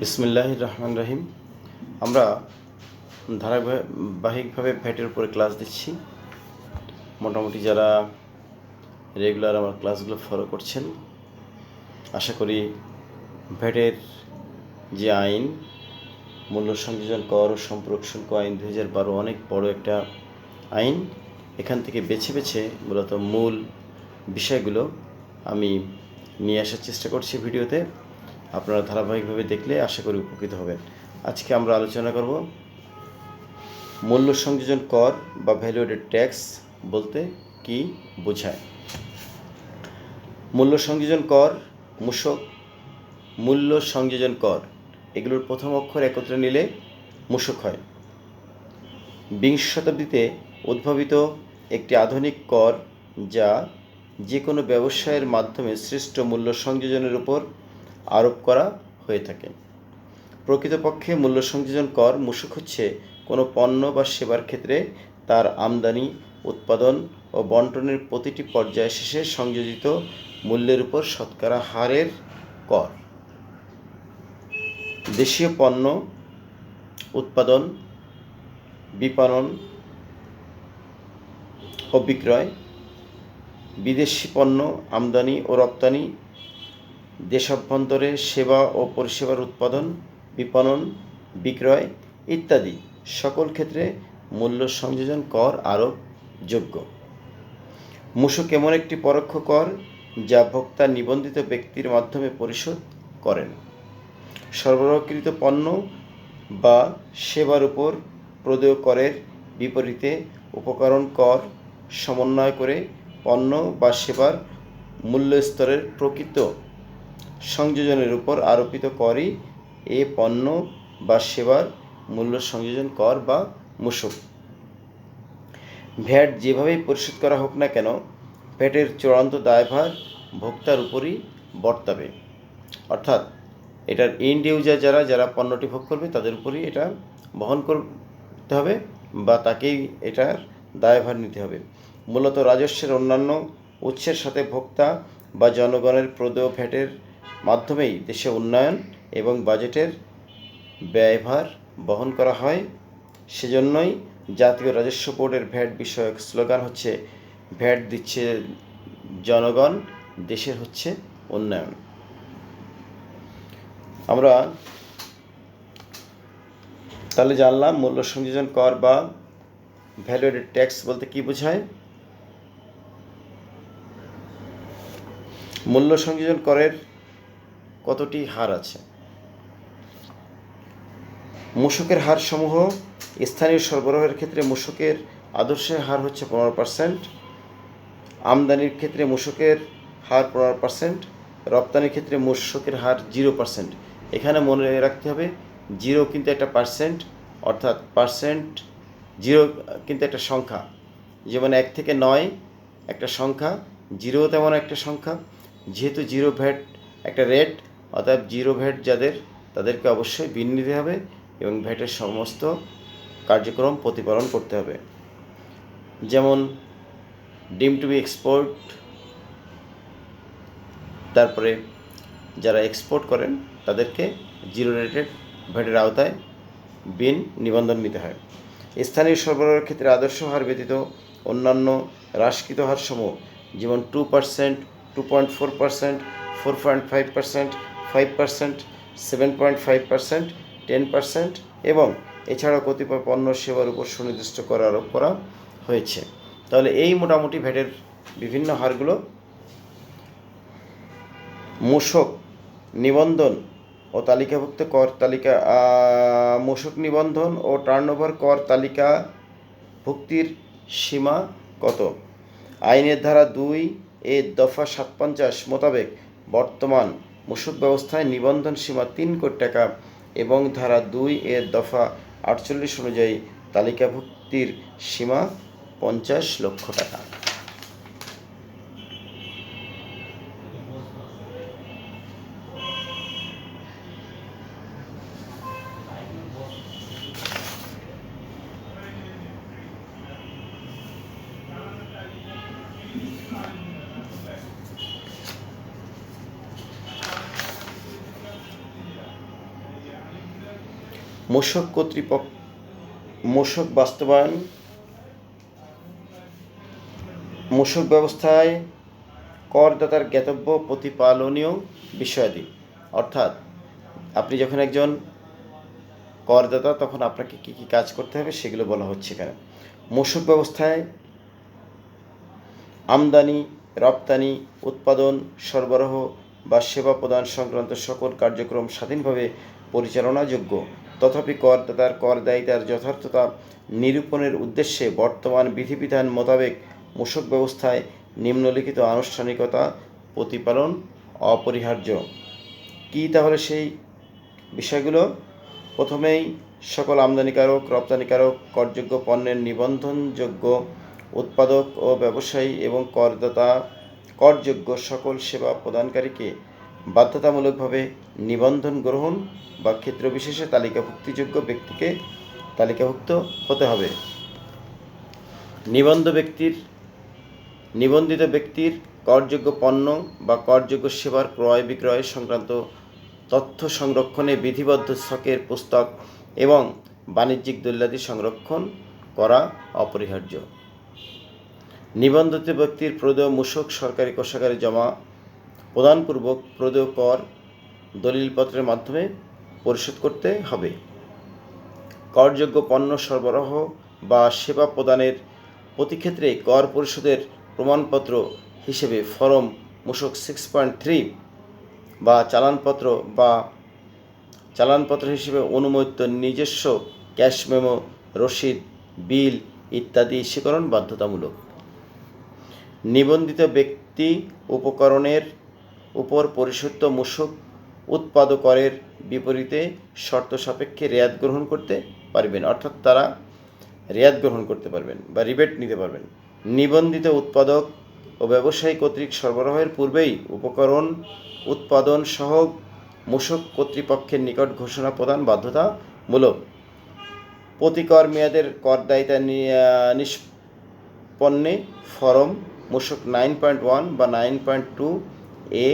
বিসমিল্লাহ রহমান রহিম। আমরা ধারাবাহিকভাবে ফ্যাটের উপরে ক্লাস দিচ্ছি। মোটামুটি যারা রেগুলার আমার ক্লাসগুলো ফলো করছেন, আশা করি ভ্যাটের যে আইন, মূল্য সংযোজন কর ও সম্পর্ক শুল্ক আইন দু হাজার বারো অনেক বড় একটা আইন। এখান থেকে বেছে বেছে মূলত মূল বিষয়গুলো আমি নিয়ে আসার চেষ্টা করছি ভিডিওতে। আপনারা ধারাবাহিকভাবে দেখলে আশা করি উপকৃত হবেন। আজকে আমরা আলোচনা করব মূল্য সংযোজন কর বা ভ্যালুয়েটেড ট্যাক্স বলতে কি বোঝায়। মূল্য সংযোজন কর, মূসক, মূল্য সংযোজন কর, এগুলোর প্রথম অক্ষর একত্রে নিলে মূসক হয়। বিংশ শতাব্দীতে উদ্ভাবিত একটি আধুনিক কর যা যে কোনো ব্যবসায়ের মাধ্যমে সৃষ্ট মূল্য সংযোজনের উপর আরোপ করা হয়ে থাকে। প্রকৃতপক্ষে মূল্য সংযোজন কর মূসক হচ্ছে কোনো পণ্য বা সেবার ক্ষেত্রে তার আমদানি, উৎপাদন ও বন্টনের প্রতিটি পর্যায় শেষে সংযোজিত মূল্যের উপর শতকরা হারের কর। দেশীয় পণ্য, উৎপাদন, বিপণন ও বিক্রয়, বিদেশি পণ্য আমদানি ও রপ্তানি দেশাভ্যন্তরে সেবা ও পরিষেবার উৎপাদন, বিপণন, বিক্রয় ইত্যাদি সকল ক্ষেত্রে মূল্য সংযোজন কর আরোপ যোগ্য। মূসক এমন একটি পরোক্ষ কর যা ভোক্তা নিবন্ধিত ব্যক্তির মাধ্যমে পরিশোধ করেন? সরবরাহকৃত পণ্য বা সেবার উপর প্রদেয় করের বিপরীতে উপকরণ কর সমন্বয় করে পণ্য বা সেবার মূল্য স্তরের প্রকৃত সংযোজনের উপর আরোপিত করই এ পণ্য বা সেবার মূল্য সংযোজন কর বা মূসক। ভ্যাট যেভাবেই পরিশোধ করা হোক না কেন, ভ্যাটের চূড়ান্ত দায়ভার ভোক্তার উপরই বর্তাবে। অর্থাৎ, এটার এন্ড ইউজার যারা যারা পণ্যটি ভোগ করবে, তাদের উপরই এটা বহন করতে হবে বা তাকেই এটার দায়ভার নিতে হবে। মূলত রাজস্বের অন্যান্য উৎসের সাথে ভোক্তা বা জনগণের প্রদেয় ভ্যাটের মাধ্যমেই দেশে উন্নয়ন এবং বাজেটের ব্যয়ভার বহন করা হয়। সেজন্যই জাতীয় রাজস্ব বোর্ডের ভ্যাট বিষয়ক স্লোগান হচ্ছে, ভ্যাট দিচ্ছে জনগণ, দেশের হচ্ছে উন্নয়ন। আমরা তাহলে জানলাম মূল্য সংযোজন কর বা ভ্যালুয়েটেড ট্যাক্স বলতে কি বোঝায়? মূল্য সংযোজন করের কতটি হার আছে? মূসকের হার সমূহ স্থানীয় সরবরাহের ক্ষেত্রে মূসকের আদর্শের হার হচ্ছে পনেরো পার্সেন্ট, আমদানির ক্ষেত্রে মূসকের হার পনেরো পার্সেন্ট, রপ্তানির ক্ষেত্রে মূসকের হার জিরো পার্সেন্ট। এখানে মনে রাখতে হবে, জিরো কিন্তু একটা পার্সেন্ট, অর্থাৎ পার্সেন্ট জিরো কিন্তু একটা সংখ্যা। যেমন এক থেকে নয় একটা সংখ্যা জিরো তেমন একটা সংখ্যা, যেহেতু জিরো ভ্যাট একটা রেট অর্থাৎ জিরো ভ্যাট যাদের, তাদেরকে অবশ্যই বিল নিতে হবে এবং ভ্যাটের সমস্ত কার্যক্রম প্রতিপালন করতে হবে। যেমন ডিম টু বি এক্সপোর্ট, তারপরে যারা এক্সপোর্ট করেন, তাদেরকে জিরো রেটেড ভ্যাটের আওতায় বিন নিবন্ধন নিতে হয়। স্থানীয় সরবরাহের ক্ষেত্রে আদর্শ হার ব্যতীত অন্যান্য হ্রাসকৃত হার সমূহ যেমন two percent two point four percent four point five percent five percent, seven point five percent, ten percent এবং এছাড়াও কতিপয় পণ্য সেবার উপর সুনির্দিষ্ট কর আরোপ করা হয়েছে। তাহলে এই মোটামুটি ভ্যাটের বিভিন্ন হারগুলো। মূসক নিবন্ধন ও তালিকাভুক্ত কর তালিকা মূসক নিবন্ধন ও টার্নওভার কর তালিকা ভুক্তির সীমা কত? আইনের ধারা দুই এর দফা সাত মোতাবেক বর্তমান মূসক ব্যবস্থায় নিবন্ধন সীমা তিন কোটি টাকা এবং ধারা দুই এর দফা আটচল্লিশ অনুযায়ী তালিকাভুক্তির সীমা পঞ্চাশ লক্ষ টাকা। মূসক কর্তৃপক্ষ মূসক বাস্তবায়ন মূসক ব্যবস্থায় করদাতার জ্ঞাতব্য প্রতিপালনীয় বিষয়াদি। অর্থাৎ, আপনি যখন একজন করদাতা, তখন আপনাকে কী কী কাজ করতে হবে সেগুলো বলা হচ্ছে এখানে। মূসক ব্যবস্থায় আমদানি, রপ্তানি, উৎপাদন, সরবরাহ বা সেবা প্রদান সংক্রান্ত সকল কার্যক্রম স্বাধীনভাবে পরিচালনাযোগ্য। তথাপি করদাতার কর দায়িতার যথার্থতা নিরূপণের উদ্দেশ্যে বর্তমান বিধিবিধান মোতাবেক মূসক ব্যবস্থায় নিম্নলিখিত আনুষ্ঠানিকতা, প্রতিপালন অপরিহার্য। কী তাহলে সেই বিষয়গুলো? প্রথমেই, সকল আমদানিকারক, রপ্তানিকারক, করযোগ্য পণ্যের নিবন্ধনযোগ্য উৎপাদক ও ব্যবসায়ী এবং করদাতা, করযোগ্য সকল সেবা প্রদানকারীকে বাধ্যতামূলকভাবে নিবন্ধন গ্রহণ বা ক্ষেত্রবিশেষে তালিকাভুক্তিযোগ্য ব্যক্তিকে তালিকাভুক্ত হতে হবে। নিবন্ধ ব্যক্তির, নিবন্ধিত ব্যক্তির করযোগ্য পণ্য বা করযোগ্য সেবার ক্রয় বিক্রয় সংক্রান্ত তথ্য সংরক্ষণে বিধিবদ্ধ ছকের পুস্তক এবং বাণিজ্যিক দলিলাদি সংরক্ষণ করা অপরিহার্য। নিবন্ধিত ব্যক্তির প্রদেয় মূসক সরকারি কোষাগারে জমা প্রদানপূর্বক প্রদেয় কর দলিলপত্রের মাধ্যমে পরিশোধ করতে হবে। করযোগ্য পণ্য সরবরাহ বা সেবা প্রদানের প্রতি ক্ষেত্রে কর পরিশোধের প্রমাণপত্র হিসেবে ফরম মূসক সিক্স পয়েন্ট থ্রি বা চালানপত্র বা চালানপত্র হিসেবে অনুমোদিত নিজস্ব ক্যাশ মেমো, রসিদ, বিল ইত্যাদি স্বীকরণ বাধ্যতামূলক। নিবন্ধিত ব্যক্তি উপকরণের উপর পরিশোধিত মূসক উৎপাদকরের বিপরীতে শর্ত সাপেক্ষে রেয়াত গ্রহণ করতে পারবেন, অর্থাৎ তারা রেয়াত গ্রহণ করতে পারবেন বা রিবেট নিতে পারবেন। নিবন্ধিত উৎপাদক ও ব্যবসায়ী কর্তৃক সরবরাহের পূর্বেই উপকরণ, উৎপাদন সহ মূসক কর্তৃপক্ষের নিকট ঘোষণা প্রদান বাধ্যতামূলক। প্রতিকর মেয়াদের কর দায়িতা নিষ্পন্নে ফরম মূসক নাইন পয়েন্ট ওয়ান বা নাইন পয়েন্ট টু এ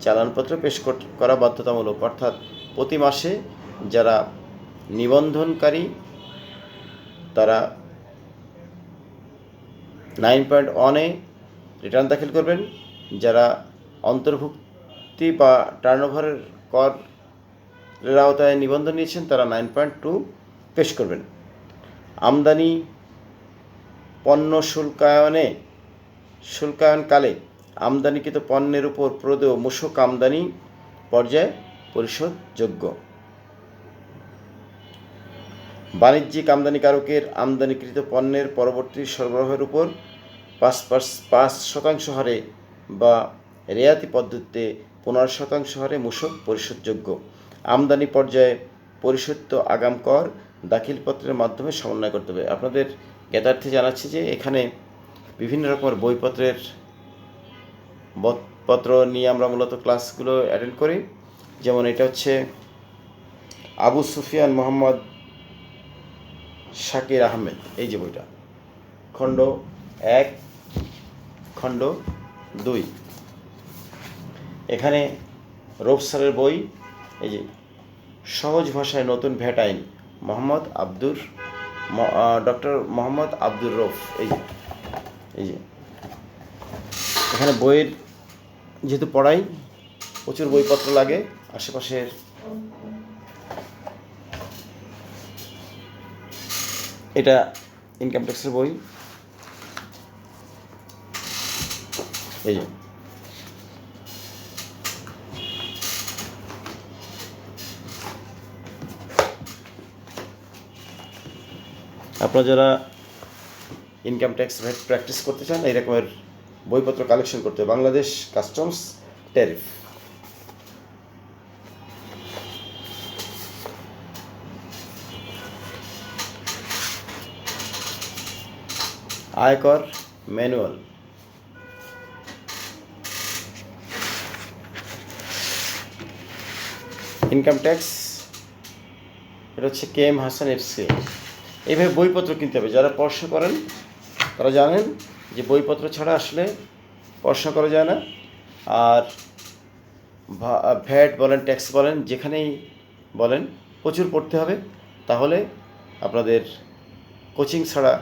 চালানপত্র পেশ করা বাধ্যতামূলক। অর্থাৎ প্রতি মাসে যারা নিবন্ধনকারী, তারা নাইন পয়েন্ট ওয়ানে রিটার্ন দাখিল করবেন। যারা অন্তর্ভুক্তি বা টার্নওভারের করের আওতায় নিবন্ধন নিয়েছেন, তারা নাইন পয়েন্ট টু পেশ করবেন। আমদানি পণ্য শুল্কায়নে, শুল্কায়নকালে আমদানিকৃত পণ্যের উপর প্রদেয় মূসক আমদানি পর্যায়ে পরিশোধযোগ্য। বাণিজ্যিক আমদানিকারকের আমদানিকৃত পণ্যের পরবর্তী সরবরাহের উপর পাঁচ পাঁচ শতাংশ হারে বা রেয়াতি পদ্ধতিতে পনেরো শতাংশ হারে মূসক পরিশোধযোগ্য। আমদানি পর্যায়ে পরিশোধিত আগাম কর, দাখিলপত্রের মাধ্যমে সমন্বয় করতে হবে। আপনাদের জ্ঞাতার্থে জানাচ্ছি যে এখানে বিভিন্ন রকমের বইপত্রের পত্র নিয়ে আমরা মূলত ক্লাসগুলো অ্যাটেন্ড করি। যেমন এটা হচ্ছে আবু সুফিয়ান মোহাম্মদ শাকির আহমেদ, এই যে বইটা। খণ্ড এক, খণ্ড দুই। এখানে রোবসারের বই, এই যে সহজ ভাষায় নতুন ভ্যাট আইন, মোহাম্মদ আব্দুর ডক্টর মোহাম্মদ আব্দুর রৌফ, এই যে এই যে। এখানে বইয়ের যেহেতু পড়াই, প্রচুর বইপত্র লাগে, আশেপাশের এটা ইনকাম ট্যাক্সের বই। এই যে। আপনারা যারা ইনকাম ট্যাক্স প্র্যাকটিস করতে চান, এই রকমের বইপত্র কালেকশন করতে হবে। বাংলাদেশ কাস্টমস ট্যারিফ আয়কর ম্যানুয়াল ইনকাম ট্যাক্স এটা হচ্ছে কে এম হাসান এফসি এইভাবে বইপত্র কিনতে হবে। যারা পড়াশোনা করেন, তারা জানেন যে বইপত্র ছাড়া আসলে পড়াশোনা করা যায় না। আর ভ্যাট বলেন, ট্যাক্স বলেন, যেখানেই বলেন, প্রচুর পড়তে হবে। তাহলে আপনাদের কোচিং ছাড়া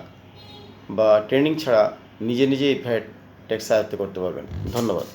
বা ট্রেনিং ছাড়া নিজে নিজেই ভ্যাট, ট্যাক্স আয়ত্ত করতে পারবেন। ধন্যবাদ।